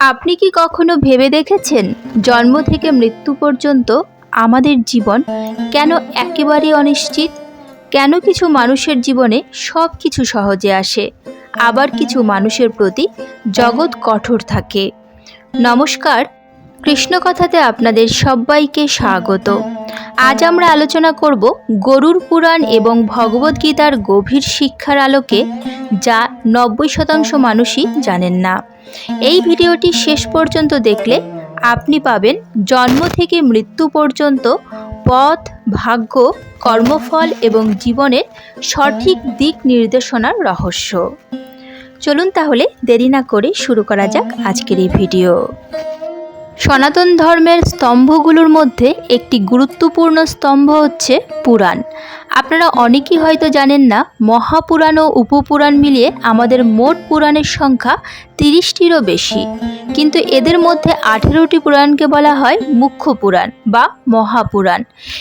আপনি কি কখনো ভেবে দেখেছেন জন্ম থেকে মৃত্যু পর্যন্ত আমাদের জীবন কেন একেবারে অনিশ্চিত? কেন কিছু মানুষের জীবনে সব কিছু সহজে আসে, আবার কিছু মানুষের প্রতি জগৎ কঠোর থাকে? নমস্কার কৃষ্ণকথাতে আপনাদের সবাইকে স্বাগত। আজ আমরা আলোচনা করব গরুর পুরাণ এবং ভগবদ্গীতার গভীর শিক্ষার আলোকে, যা নব্বই শতাংশ মানুষই জানেন না। এই ভিডিওটি শেষ পর্যন্ত দেখলে আপনি পাবেন জন্ম থেকে মৃত্যু পর্যন্ত পথ, ভাগ্য, কর্মফল এবং জীবনের সঠিক দিক নির্দেশনার রহস্য। চলুন তাহলে দেরি না করে শুরু করা যাক আজকের এই ভিডিও। সনাতন ধর্মের স্তম্ভগুলোর মধ্যে একটি গুরুত্বপূর্ণ স্তম্ভ হচ্ছে পুরাণ। আপনারা অনেকেই হয়তো জানেন না, মহাপুরাণ ও উপপুরাণ মিলিয়ে আমাদের মোট পুরাণের সংখ্যা তিরিশটিরও বেশি। কিন্তু এদের মধ্যে আঠেরোটি পুরাণকে বলা হয় মুখ্য পুরাণ বা মহাপুরাণ।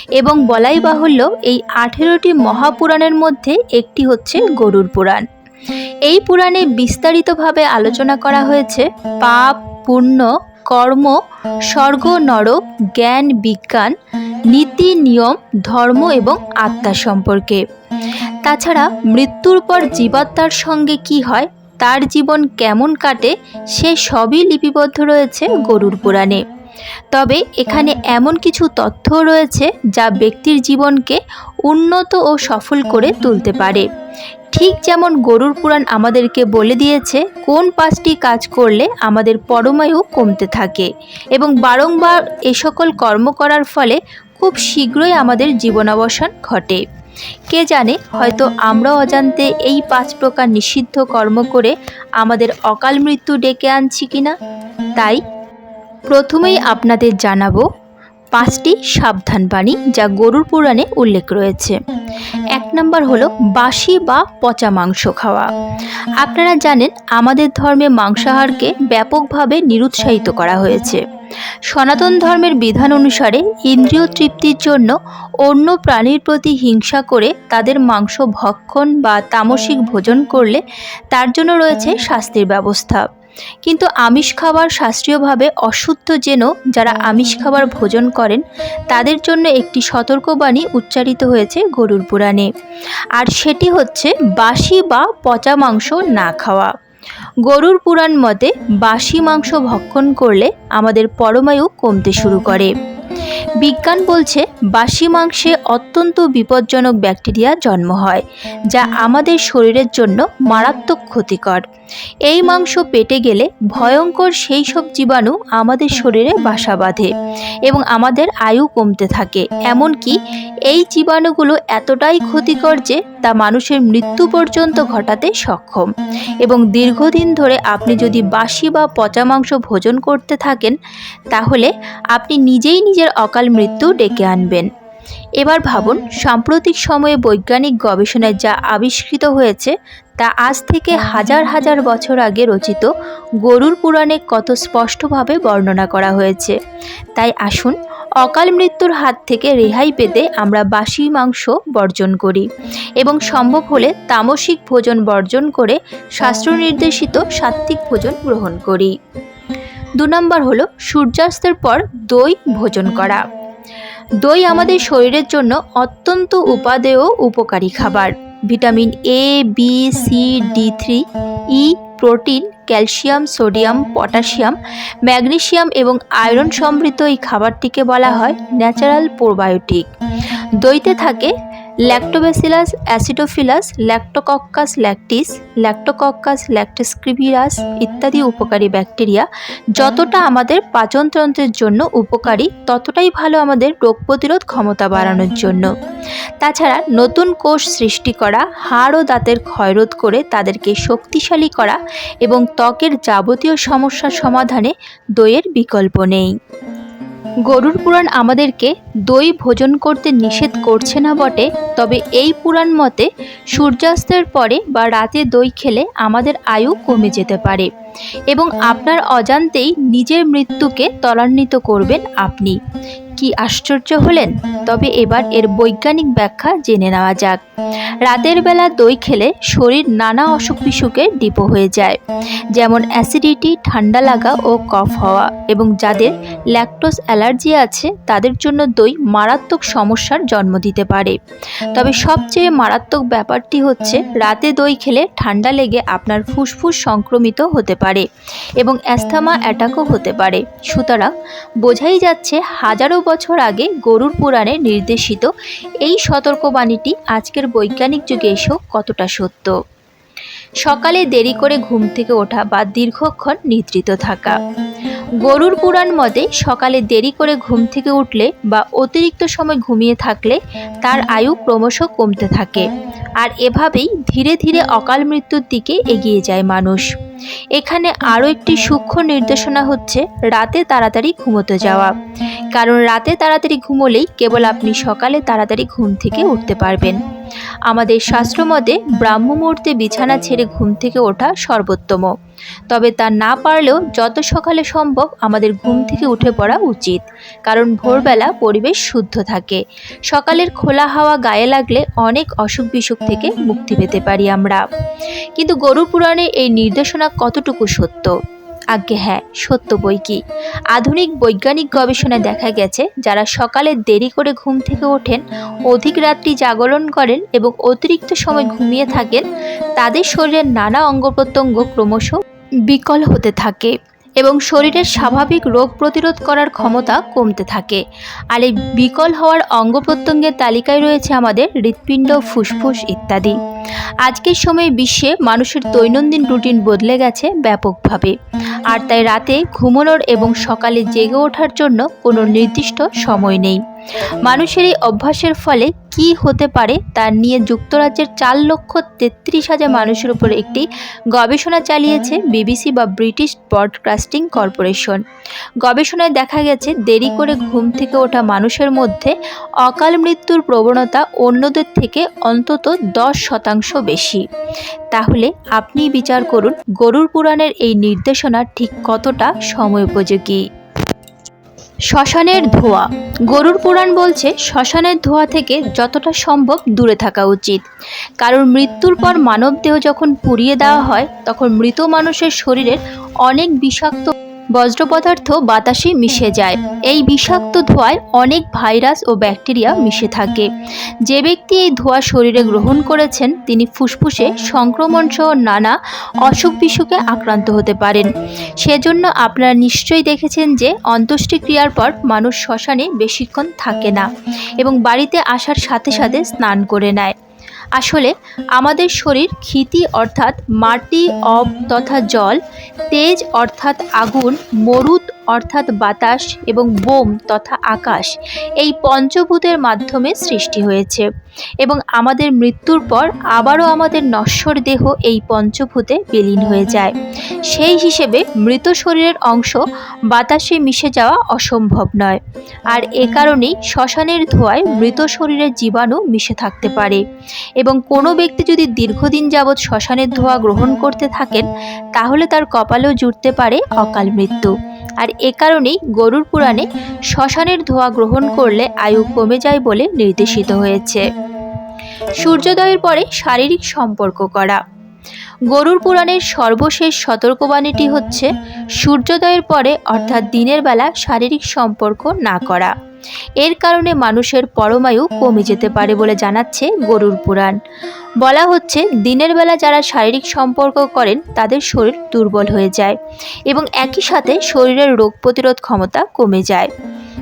এবং বলাই বাহুল্য এই আঠেরোটি মহাপুরাণের মধ্যে একটি হচ্ছে গরুর পুরাণ। এই পুরাণে বিস্তারিতভাবে আলোচনা করা হয়েছে পাপ, পুণ্য কর্ম, স্বর্গ, নরক, জ্ঞান, বিজ্ঞান, নীতি, নিয়ম, ধর্ম এবং আত্মা সম্পর্কে। তাছাড়া মৃত্যুর পর জীবাত্মার সঙ্গে কি হয়, তার জীবন কেমন কাটে, সে সবই লিপিবদ্ধ রয়েছে গরুর পুরাণে। তবে এখানে এমন কিছু তথ্য রয়েছে যা ব্যক্তির জীবনকে উন্নত ও সফল করে তুলতে পারে। ঠিক যেমন গরুর পুরাণ আমাদেরকে বলে দিয়েছে, কোন পাঁচটি কাজ করলে আমাদের পরমায়ু কমতে থাকে এবং বারংবার এ সকল কর্ম করার ফলে খুব শীঘ্রই আমাদের জীবনাবসান ঘটে। কে জানে, হয়তো আমরাও অজান্তে এই পাঁচ প্রকার নিষিদ্ধ কর্ম করে আমাদের অকাল মৃত্যু ডেকে আনছি কিনা? তাই প্রথমেই আপনাদের জানাব পাঁচটি সাবধান বাণী যা গরুর পুরাণে উল্লেখ রয়েছে। এক নম্বর হলো বাসি বা পচা মাংস খাওয়া। আপনারা জানেন, আমাদের ধর্মে মাংসাহারকে ব্যাপকভাবে নিরুৎসাহিত করা হয়েছে। সনাতন ধর্মের বিধান অনুসারে ইন্দ্রিয় তৃপ্তির জন্য অন্য প্রাণীর প্রতি হিংসা করে তাদের মাংস ভক্ষণ বা তামসিক ভোজন করলে তার জন্য রয়েছে শাস্তির ব্যবস্থা। কিন্তু আমিষ খাবার শাস্ত্রীয়ভাবে অশুদ্ধ যেন যারা আমিষ খাবার ভোজন করেন, তাদের জন্য একটি সতর্কবাণী উচ্চারিত হয়েছে গরুর পুরাণে। আর সেটি হচ্ছে বাসি বা পচা মাংস না খাওয়া। গরুর পুরাণ মতে বাসি মাংস ভক্ষণ করলে আমাদের পরমায়ু কমতে শুরু করে। বিজ্ঞান বলছে বাসি মাংসে অত্যন্ত বিপজ্জনক ব্যাকটেরিয়া জন্ম হয়, যা আমাদের শরীরের জন্য মারাত্মক ক্ষতিকর। এই মাংস পেটে গেলে ভয়ঙ্কর সেই সব জীবাণু আমাদের শরীরে বাসা বাঁধে এবং আমাদের আয়ু কমতে থাকে। এমনকি এই জীবাণুগুলো এতটাই ক্ষতিকর যে তা মানুষের মৃত্যু পর্যন্ত ঘটাতে সক্ষম। এবং দীর্ঘদিন ধরে আপনি যদি বাসি বা পচা মাংস ভোজন করতে থাকেন, তাহলে আপনি নিজেই নিজের অকাল মৃত্যু ডেকে আনবেন। এবার ভাবুন, সাম্প্রতিক সময়ে বৈজ্ঞানিক গবেষণায় যা আবিষ্কৃত হয়েছে, তা আজ থেকে হাজার হাজার বছর আগে রচিত গরুর পুরাণে কত স্পষ্টভাবে বর্ণনা করা হয়েছে। তাই আসুন, অকাল মৃত্যুর হাত থেকে রেহাই পেতে আমরা বাসি মাংস বর্জন করি এবং সম্ভব হলে তামসিক ভোজন বর্জন করে শাস্ত্র নির্দেশিত সাত্ত্বিক ভোজন গ্রহণ করি। দু নম্বর হলো সূর্যাস্তের পর দই ভোজন করা। দই আমাদের শরীরের জন্য অত্যন্ত উপাদেয় উপকারী খাবার। Vitamin A B C D three E protein, calcium, sodium, potassium, magnesium এবং আয়রন সমৃদ্ধ এই খাবারটিকে বলা হয় ন্যাচারাল প্রোবায়োটিক। দইতে থাকে lactobacillus acidophilus lactococcus lactis lactococcus ল্যাক্টোস্ক্রিভিরাস ইত্যাদি উপকারী ব্যাকটেরিয়া যতটা আমাদের পাচনতন্ত্রের জন্য উপকারী, ততটাই ভালো আমাদের রোগ প্রতিরোধ ক্ষমতা বাড়ানোর জন্য। তাছাড়া নতুন কোষ সৃষ্টি করা, হাড় ও দাঁতের ক্ষয়রোধ করে তাদেরকে শক্তিশালী করা এবং ত্বকের যাবতীয় সমস্যার সমাধানে দইয়ের বিকল্প নেই। গরুর পুরাণ আমাদেরকে দই ভোজন করতে নিষেধ করছে না বটে, তবে এই পুরাণ মতে সূর্যাস্তের পরে বা রাতে দই খেলে আমাদের আয়ু কমে যেতে পারে এবং আপনার অজান্তেই নিজের মৃত্যুকে ত্বরান্বিত করবেন আপনি। কি আশ্চর্য হলেন? তবে এবার এর বৈজ্ঞানিক ব্যাখ্যা জেনে নেওয়া যাক। রাতের বেলা দই খেলে শরীর নানা অসুখ বিসুখে ডিপো হয়ে যায়। যেমন অ্যাসিডিটি, ঠান্ডা লাগা ও কফ হওয়া এবং যাদের ল্যাকটোস অ্যালার্জি আছে, তাদের জন্য দই মারাত্মক সমস্যার জন্ম দিতে পারে। তবে সবচেয়ে মারাত্মক ব্যাপারটি হচ্ছে, রাতে দই খেলে ঠান্ডা লেগে আপনার ফুসফুস সংক্রমিত হতে পারে এবং অ্যাস্থমা অ্যাটাকও হতে পারে। সুতরাং বোঝাই যাচ্ছে, হাজারো বছর আগে গরুর পুরাণে নির্দেশিত এই সতর্কবাণীটি আজকের বৈজ্ঞানিক যুগে এসেও কতটা সত্য। সকালে দেরি করে ঘুম থেকে ওঠা বা দীর্ঘক্ষণ নিদ্রিত থাকা। গরুর পুরাণ মতে সকালে দেরি করে ঘুম থেকে উঠলে বা অতিরিক্ত সময় ঘুমিয়ে থাকলে তার আয়ু ক্রমশ কমতে থাকে। আর এভাবেই ধীরে ধীরে অকাল মৃত্যুর দিকে এগিয়ে যায় মানুষ। এখানে আরও একটি সূক্ষ্ম নির্দেশনা হচ্ছে, রাতে তাড়াতাড়ি ঘুমোতে যাওয়া। কারণ রাতে তাড়াতাড়ি ঘুমোলেই কেবল আপনি সকালে তাড়াতাড়ি ঘুম থেকে উঠতে পারবেন। আমাদের শাস্ত্রমতে ব্রাহ্ম মুহূর্তে বিছানা ছেড়ে ঘুম থেকে ওঠা সর্বোত্তম। তবে তা না পারলেও যত সকালে সম্ভব আমাদের ঘুম থেকে উঠে পড়া উচিত। কারণ ভোরবেলা পরিবেশ শুদ্ধ থাকে। সকালের খোলা হাওয়া গায়ে লাগলে অনেক অসুখ বিসুখ থেকে মুক্তি পেতে পারি আমরা। কিন্তু গরু পুরাণে এই নির্দেশনা কতটুকু সত্য? আজ্ঞে হ্যাঁ সত্য বই কি? আধুনিক বৈজ্ঞানিক গবেষণায় দেখা গেছে, যারা সকালে দেরি করে ঘুম থেকে ওঠেন, অধিক রাত্রি জাগরণ করেন এবং অতিরিক্ত সময় ঘুমিয়ে থাকেন, তাদের শরীরের নানা অঙ্গ প্রত্যঙ্গ ক্রমশ বিকল হতে থাকে। এবং শরীরের স্বাভাবিক রোগ প্রতিরোধ করার ক্ষমতা কমতে থাকে। আর এই বিকল হওয়ার অঙ্গ প্রত্যঙ্গের তালিকায় রয়েছে আমাদের হৃৎপিণ্ড, ফুসফুস ইত্যাদি। আজকের সময়ে বিশ্বে মানুষের দৈনন্দিন রুটিন বদলে গেছে ব্যাপকভাবে। আর তাই রাতে ঘুমানোর এবং সকালে জেগে ওঠার জন্য কোনো নির্দিষ্ট সময় নেই। মানুষের এই অভ্যাসের ফলে কি হতে পারে তা নিয়ে যুক্তরাজ্যের চার লক্ষ তেত্রিশ হাজার মানুষের উপর একটি গবেষণা চালিয়েছে বিবিসি বা ব্রিটিশ ব্রডকাস্টিং কর্পোরেশন। গবেষণায় দেখা গেছে, দেরি করে ঘুম থেকে ওঠা মানুষের মধ্যে অকাল মৃত্যুর প্রবণতা অন্যদের থেকে অন্তত দশ শতাংশ বেশি। তাহলে আপনি বিচার করুন, গরুর পুরাণের এই নির্দেশনা ঠিক কতটা সময়োপযোগী? শ্মশানের ধোয়া। গরুর পুরাণ বলছে, শ্মশানের ধোয়া থেকে যতটা সম্ভব দূরে থাকা উচিত। কারণ মৃত্যুর পর মানবদেহ যখন পুড়িয়ে দেওয়া হয়, তখন মৃত মানুষের শরীরের অনেক বিষাক্ত বজ্র পদার্থ বাতাসে মিশে যায়। এই বিষাক্ত ধোঁয়ায় অনেক ভাইরাস ও ব্যাকটেরিয়া মিশে থাকে। যে ব্যক্তি এই ধোঁয়া শরীরে গ্রহণ করেছেন, তিনি ফুসফুসে সংক্রমণ সহ নানা অসুখ বিসুখে আক্রান্ত হতে পারেন। সেজন্য আপনারা নিশ্চয়ই দেখেছেন যে, অন্ত্যেষ্টিক্রিয়ার পর মানুষ শ্মশানে বেশিক্ষণ থাকে না এবং বাড়িতে আসার সাথে সাথে স্নান করে নেয়। আসলে আমাদের শরীর ক্ষিতি অর্থাৎ মাটি অব তথা জল তেজ অর্থাৎ আগুন মরুদ অর্থাৎ বাতাস এবং বোম তথা আকাশ, এই পঞ্চভূতের মাধ্যমে সৃষ্টি হয়েছে। এবং আমাদের মৃত্যুর পর আবারও আমাদের নশ্বর দেহ এই পঞ্চভূতে বিলীন হয়ে যায়। সেই হিসেবে মৃত শরীরের অংশ বাতাসে মিশে যাওয়া অসম্ভব নয়। আর এ কারণেই শ্মশানের ধোঁয়ায় মৃত শরীরের জীবাণু মিশে থাকতে পারে। এবং কোনো ব্যক্তি যদি দীর্ঘদিন যাবৎ শ্মশানের ধোঁয়া গ্রহণ করতে থাকেন, তাহলে তার কপালেও জুটতে পারে অকাল মৃত্যু। আর এ কারণেই গরুর পুরাণে শ্মশানের ধোয়া গ্রহণ করলে আয়ু কমে যায় বলে নির্দেশিত হয়েছে। সূর্যোদয়ের পরে শারীরিক সম্পর্ক করা। গরুর পুরাণের সর্বশেষ সতর্কবাণীটি হচ্ছে, সূর্যোদয়ের পরে অর্থাৎ দিনের বেলা শারীরিক সম্পর্ক না করা। এর কারণে মানুষের পরমায়ু কমে যেতে পারে বলে জানাচ্ছে গরুর পুরাণ। বলা হচ্ছে, দিনের বেলা যারা শারীরিক সম্পর্ক করেন, তাদের শরীর দুর্বল হয়ে যায় এবং একই সাথে শরীরের রোগ প্রতিরোধ ক্ষমতা কমে যায়।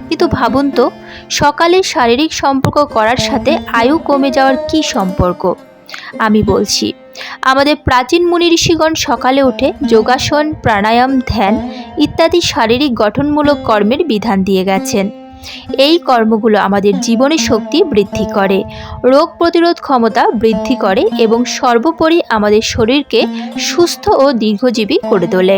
কিন্তু ভাবুন তো, সকালে শারীরিক সম্পর্ক করার সাথে আয়ু কমে যাওয়ার কি সম্পর্ক? আমি বলছি, আমাদের প্রাচীন মুনি ঋষিগণ সকালে উঠে যোগাসন, প্রাণায়াম, ধ্যান ইত্যাদি শারীরিক গঠনমূলক কর্মের বিধান দিয়ে গেছেন। এই কর্মগুলো আমাদের জীবনে শক্তি বৃদ্ধি করে। রোগ প্রতিরোধ ক্ষমতা বৃদ্ধি করে এবং সর্বোপরি আমাদের শরীরকে সুস্থ ও দীর্ঘজীবী করে তোলে।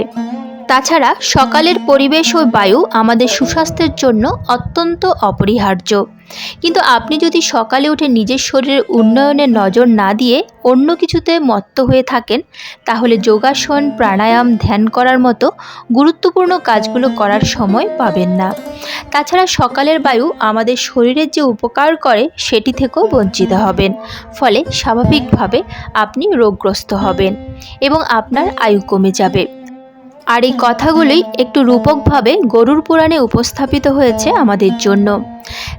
তাছাড়া সকালের পরিবেশ ও বায়ু আমাদের সুস্বাস্থ্যের জন্য অত্যন্ত অপরিহার্য। কিন্তু আপনি যদি সকালে উঠে নিজের শরীরের উন্নয়নে নজর না দিয়ে অন্য কিছুতে মত্ত হয়ে থাকেন, তাহলে যোগাসন, প্রাণায়াম, ধ্যান করার মতো গুরুত্বপূর্ণ কাজগুলো করার সময় পাবেন না। তাছাড়া সকালের বায়ু আমাদের শরীরের যে উপকার করে, সেটি থেকেও বঞ্চিত হবেন। ফলে স্বাভাবিকভাবে আপনি রোগগ্রস্ত হবেন এবং আপনার আয়ু কমে যাবে। আর এই কথাগুলোই একটু রূপকভাবে গরুর পুরাণে উপস্থাপিত হয়েছে আমাদের জন্য।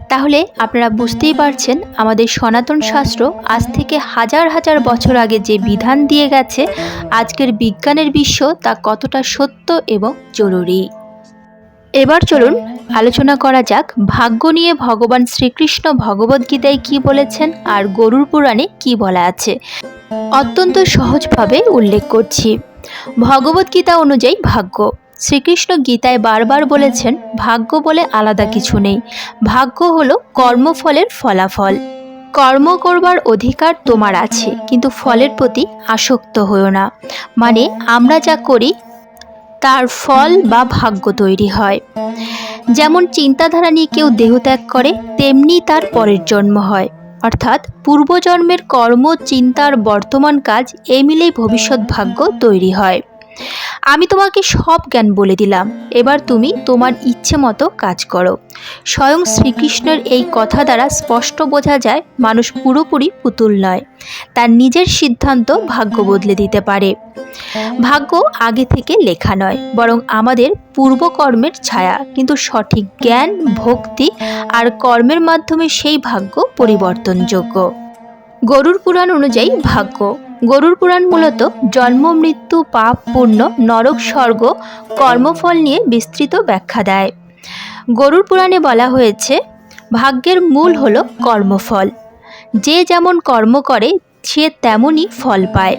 তাহলে আপনারা বুঝতেই পারছেন, আমাদের সনাতন শাস্ত্র আজ থেকে হাজার হাজার বছর আগে যে বিধান দিয়ে গেছে, আজকের বিজ্ঞানের বিশ্ব তা কতটা সত্য এবং জরুরি। এবার চলুন, আলোচনা করা যাক, ভাগ্য নিয়ে ভগবান শ্রীকৃষ্ণ ভগবদ্গীতায় কি বলেছেন আর গরুর পুরাণে কি বলা আছে। অত্যন্ত সহজভাবে উল্লেখ করছি। ভগবদ্গীতা অনুযায়ী ভাগ্য। শ্রীকৃষ্ণ গীতায় বারবার বলেছেন, ভাগ্য বলে আলাদা কিছু নেই। ভাগ্য হলো কর্মফলের ফলাফল। কর্ম করবার অধিকার তোমার আছে, কিন্তু ফলের প্রতি আসক্ত হও না। মানে আমরা যা করি, তার ফল বা ভাগ্য তৈরি হয়। যেমন চিন্তাধারা নিয়ে কেউ দেহত্যাগ করে, তেমনি তার পরের জন্ম হয়। অর্থাৎ পূর্বজন্মের কর্ম চিন্তার বর্তমান কাজ এই মিলেই ভবিষ্যৎ ভাগ্য তৈরি হয়। আমি তোমাকে সব জ্ঞান বলে দিলাম। এবার তুমি তোমার ইচ্ছে মতো কাজ করো। স্বয়ং শ্রীকৃষ্ণের এই কথা দ্বারা স্পষ্ট বোঝা যায়, মানুষ পুরোপুরি পুতুল নয়। তার নিজের সিদ্ধান্ত ভাগ্য বদলে দিতে পারে। ভাগ্য আগে থেকে লেখা নয়, বরং আমাদের পূর্বকর্মের ছায়া। কিন্তু সঠিক জ্ঞান, ভক্তি আর কর্মের মাধ্যমে সেই ভাগ্য পরিবর্তনযোগ্য। গরুর পুরাণ অনুযায়ী ভাগ্য। গরুর পুরাণ মূলত জন্ম, মৃত্যু, পাপ, পুণ্য, নরক, স্বর্গ, কর্মফল নিয়ে বিস্তৃত ব্যাখ্যা দেয়। গরুর পুরাণে বলা হয়েছে, ভাগ্যের মূল হল কর্মফল। যে যেমন কর্ম করে, সে তেমনই ফল পায়।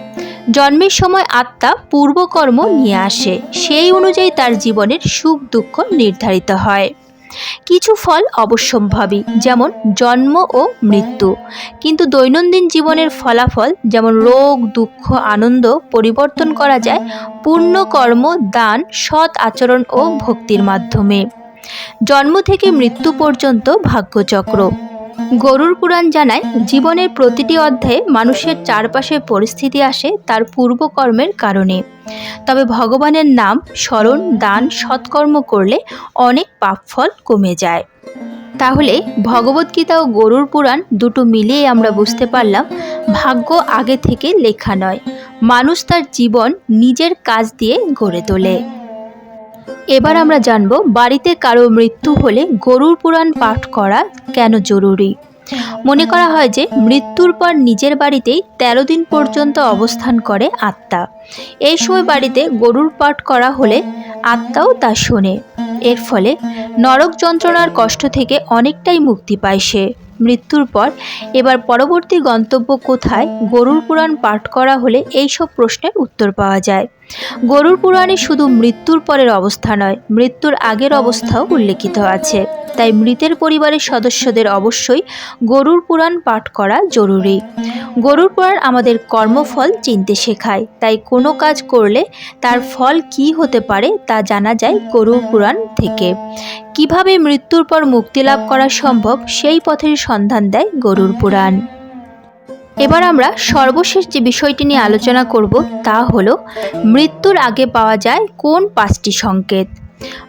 জন্মের সময় আত্মা পূর্বকর্ম নিয়ে আসে। সেই অনুযায়ী তার জীবনের সুখ দুঃখ নির্ধারিত হয়। কিছু ফল অবশ্যম্ভাবী, যেমন জন্ম ও মৃত্যু। কিন্তু দৈনন্দিন জীবনের ফলাফল, যেমন রোগ, দুঃখ, আনন্দ, পরিবর্তন করা যায় পূর্ণ কর্ম, দান, সৎ আচরণ ও ভক্তির মাধ্যমে। জন্ম থেকে মৃত্যু পর্যন্ত ভাগ্যচক্র। গরুর পুরাণ জানায়, জীবনের প্রতিটি অধ্যায়ে মানুষের চারপাশে পরিস্থিতি আসে তার পূর্বকর্মের কারণে। তবে ভগবানের নাম স্মরণ, দান, সৎকর্ম করলে অনেক পাপফল কমে যায়। তাহলে ভগবদ্গীতা ও গরুর পুরাণ দুটো মিলিয়ে আমরা বুঝতে পারলাম, ভাগ্য আগে থেকে লেখা নয়। মানুষ তার জীবন নিজের কাজ দিয়ে গড়ে তোলে। এবার আমরা জানব বাড়িতে কারও মৃত্যু হলে গরুর পুরাণ পাঠ করা কেন জরুরি। মনে করা হয় যে মৃত্যুর পর নিজের বাড়িতেই তেরো দিন পর্যন্ত অবস্থান করে আত্মা। এই সময় বাড়িতে গরুর পাঠ করা হলে আত্মাও তা শোনে। এর ফলে নরক যন্ত্রণার কষ্ট থেকে অনেকটাই মুক্তি পায় সে। মৃত্যুর পর এবার পরবর্তী গন্তব্য কোথায়, গরুর পুরাণ পাঠ করা হলে এই সব প্রশ্নের উত্তর পাওয়া যায়। গরুর পুরাণে শুধু মৃত্যুর পরের অবস্থা নয়, মৃত্যুর আগের অবস্থাও উল্লেখিত আছে। তাই মৃতের পরিবারের সদস্যদের অবশ্যই গরুর পুরাণ পাঠ করা জরুরি। গরুর পুরাণ আমাদের কর্মফল চিনতে শেখায়, তাই কোনো কাজ করলে তার ফল কি হতে পারে তা জানা যায় গরুর পুরাণ থেকে। কীভাবে মৃত্যুর পর মুক্তি লাভ করা সম্ভব সেই পথের সন্ধান দেয় গরুর পুরাণ। এবার আমরা সর্বশেষ যে বিষয়টি নিয়ে আলোচনা করব তা হল, মৃত্যুর আগে পাওয়া যায় কোন পাঁচটি সংকেত?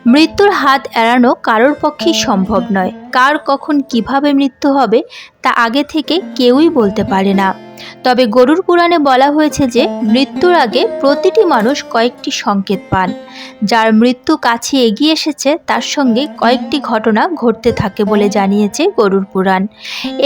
মৃত্যুর হাত এড়ানো কারোর পক্ষেই সম্ভব নয়। কার কখন কীভাবে মৃত্যু হবে তা আগে থেকে কেউই বলতে পারে না। তবে গরুর পুরাণে বলা হয়েছে যে, মৃত্যুর আগে প্রতিটি মানুষ কয়েকটি সংকেত পান। যার মৃত্যু কাছে এগিয়ে এসেছে, তার সঙ্গে কয়েকটি ঘটনা ঘটতে থাকে বলে জানিয়েছে গরুর পুরাণ।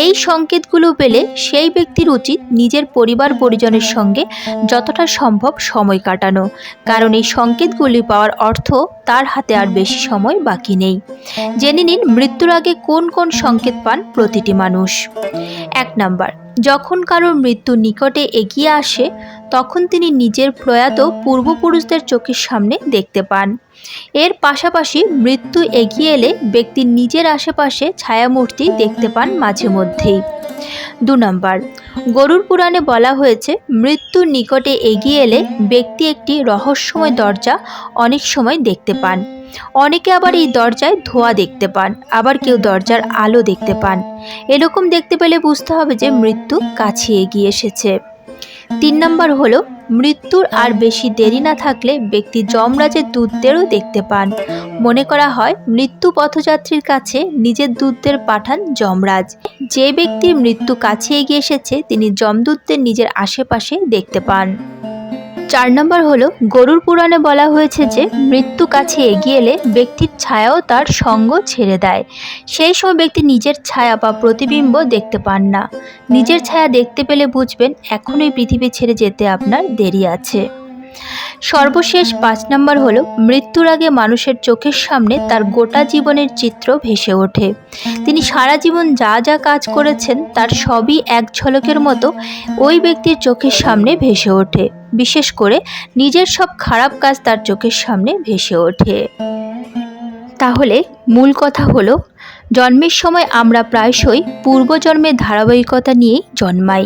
এই সংকেতগুলো পেলে সেই ব্যক্তির উচিত নিজের পরিবার পরিজনের সঙ্গে যতটা সম্ভব সময় কাটানো, কারণ এই সংকেতগুলি পাওয়ার অর্থ তার হাতে আর বেশি সময় বাকি নেই। জেনে নিন, মৃত্যুর আগে কোন কোন সংকেত পান প্রতিটি মানুষ। এক নাম্বার। যখন কারোর মৃত্যু নিকটে এগিয়ে আসে, তখন তিনি নিজের প্রয়াত পূর্বপুরুষদের চোখের সামনে দেখতে পান। এর পাশাপাশি মৃত্যু এগিয়ে এলে ব্যক্তির নিজের আশেপাশে ছায়ামূর্তি দেখতে পান মাঝে মধ্যেই। দু নম্বর। গরুর পুরাণে বলা হয়েছে মৃত্যুর নিকটে এগিয়ে এলে ব্যক্তি একটি রহস্যময় দরজা অনেক সময় দেখতে পান। অনেকে আবার এই দরজায় ধোয়া দেখতে পান, আবার কেউ দরজার আলো দেখতে পান। এরকম দেখতে পেলে বুঝতে হবে যে মৃত্যু কাছে এগিয়ে এসেছে। তিন নম্বর হলো, মৃত্যুর আর বেশি দেরি না থাকলে ব্যক্তি যমরাজের দূতদেরও দেখতে পান। মনে করা হয়, মৃত্যু পথযাত্রীর কাছে নিজের দূতদের পাঠান যমরাজ। যে ব্যক্তির মৃত্যু কাছে এগিয়ে এসেছে, তিনি যমদূতদের নিজের আশেপাশে দেখতে পান। চার নম্বর হলো, গরুর পুরাণে বলা হয়েছে যে, মৃত্যু কাছে এগিয়ে এলে ব্যক্তির ছায়াও তার সঙ্গ ছেড়ে দেয়। সেই সময় ব্যক্তি নিজের ছায়া বা প্রতিবিম্ব দেখতে পান না। নিজের ছায়া দেখতে পেলে বুঝবেন, এখনই পৃথিবী ছেড়ে যেতে আপনার দেরি আছে। সর্বশেষ পাঁচ নম্বর হলো, মৃত্যুর আগে মানুষের চোখের সামনে তার গোটা জীবনের চিত্র ভেসে ওঠে। তিনি সারা জীবন যা যা কাজ করেছেন, তার সবই এক ঝলকের মতো ওই ব্যক্তির চোখের সামনে ভেসে ওঠে। বিশেষ করে নিজের সব খারাপ কাজ তার চোখের সামনে ভেসে ওঠে। তাহলে মূল কথা হলো, জন্মের সময় আমরা প্রায়শই পূর্বজন্মের ধারাবাহিকতা নিয়েই জন্মাই।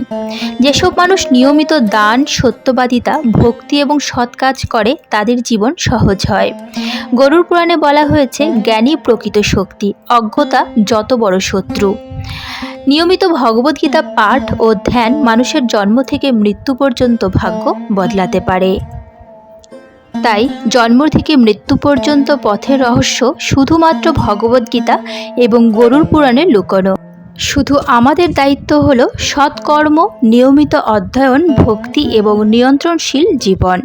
যেসব মানুষ নিয়মিত দান, সত্যবাদিতা, ভক্তি এবং সৎ কাজ করে তাদের জীবন সহজ হয়। গরুর পুরাণে বলা হয়েছে জ্ঞানী প্রকৃত শক্তি, অজ্ঞতা যত বড় শত্রু। নিয়মিত ভগবদ্গীতা পাঠ ও ধ্যান মানুষের জন্ম থেকে মৃত্যু পর্যন্ত ভাগ্য বদলাতে পারে। তাই জন্ম থেকে মৃত্যু পর্যন্ত পথের রহস্য শুধুমাত্র ভগবদ্গীতা এবং গরুর পুরাণে লুকোনো। শুধু আমাদের দায়িত্ব হল সৎকর্ম, নিয়মিত অধ্যয়ন, ভক্তি এবং নিয়ন্ত্রণশীল জীবন।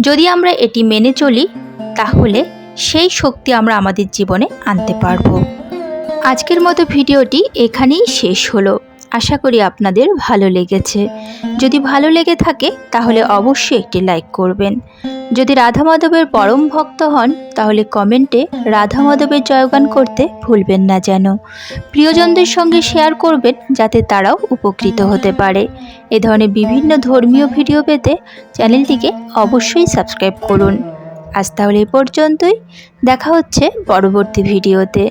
যদি আমরা এটি মেনে চলি, তাহলে সেই শক্তি আমরা আমাদের জীবনে আনতে পারব। আজকের মতো ভিডিওটি এখানেই শেষ হলো। আশা করি আপনাদের ভালো লেগেছে। যদি ভালো লেগে থাকে, তাহলে অবশ্যই একটি লাইক করবেন। যদি রাধা মাধবের পরম ভক্ত হন, তাহলে কমেন্টে রাধা মাধবের জয়গান করতে ভুলবেন না যেন। প্রিয়জনদের সঙ্গে শেয়ার করবেন, যাতে তারাও উপকৃত হতে পারে। এ ধরনের বিভিন্ন ধর্মীয় ভিডিও পেতে চ্যানেলটিকে অবশ্যই সাবস্ক্রাইব করুন। আজ তাহলে এ পর্যন্তই। দেখা হচ্ছে পরবর্তী ভিডিওতে।